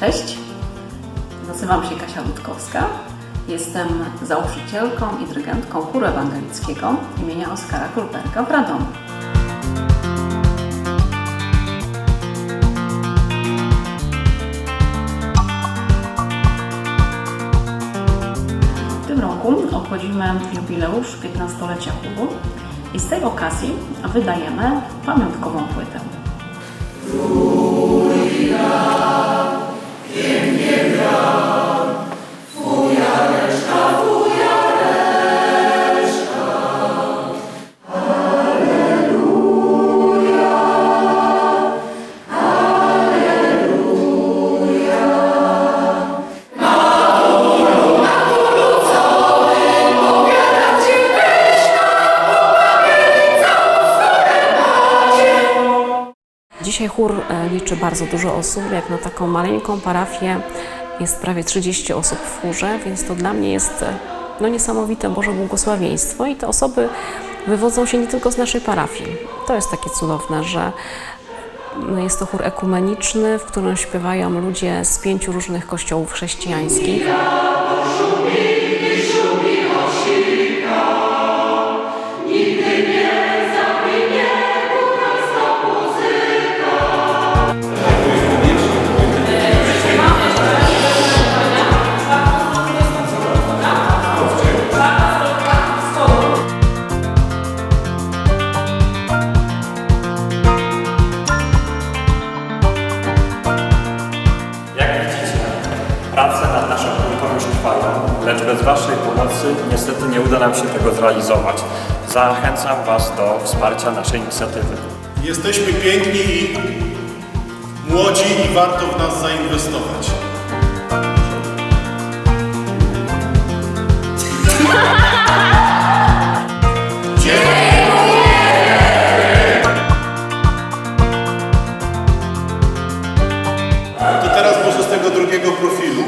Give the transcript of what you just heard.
Cześć, nazywam się Kasia Ludkowska. Jestem założycielką i dyrygentką chóru ewangelickiego imienia Oskara Kulperka w Radomiu. W tym roku obchodzimy jubileusz 15-lecia chóru i z tej okazji wydajemy pamiątkową płytę. Dzisiaj chór e, liczy bardzo dużo osób. Jak na taką maleńką parafię jest prawie 30 osób w chórze, więc to dla mnie jest e, no, niesamowite Boże błogosławieństwo i te osoby wywodzą się nie tylko z naszej parafii. To jest takie cudowne, że no, jest to chór ekumeniczny, w którym śpiewają ludzie z pięciu różnych kościołów chrześcijańskich. Kulturą już trwają, lecz bez Waszej pomocy niestety nie uda nam się tego zrealizować. Zachęcam Was do wsparcia naszej inicjatywy. Jesteśmy piękni i młodzi i warto w nas zainwestować. To teraz może z tego drugiego profilu.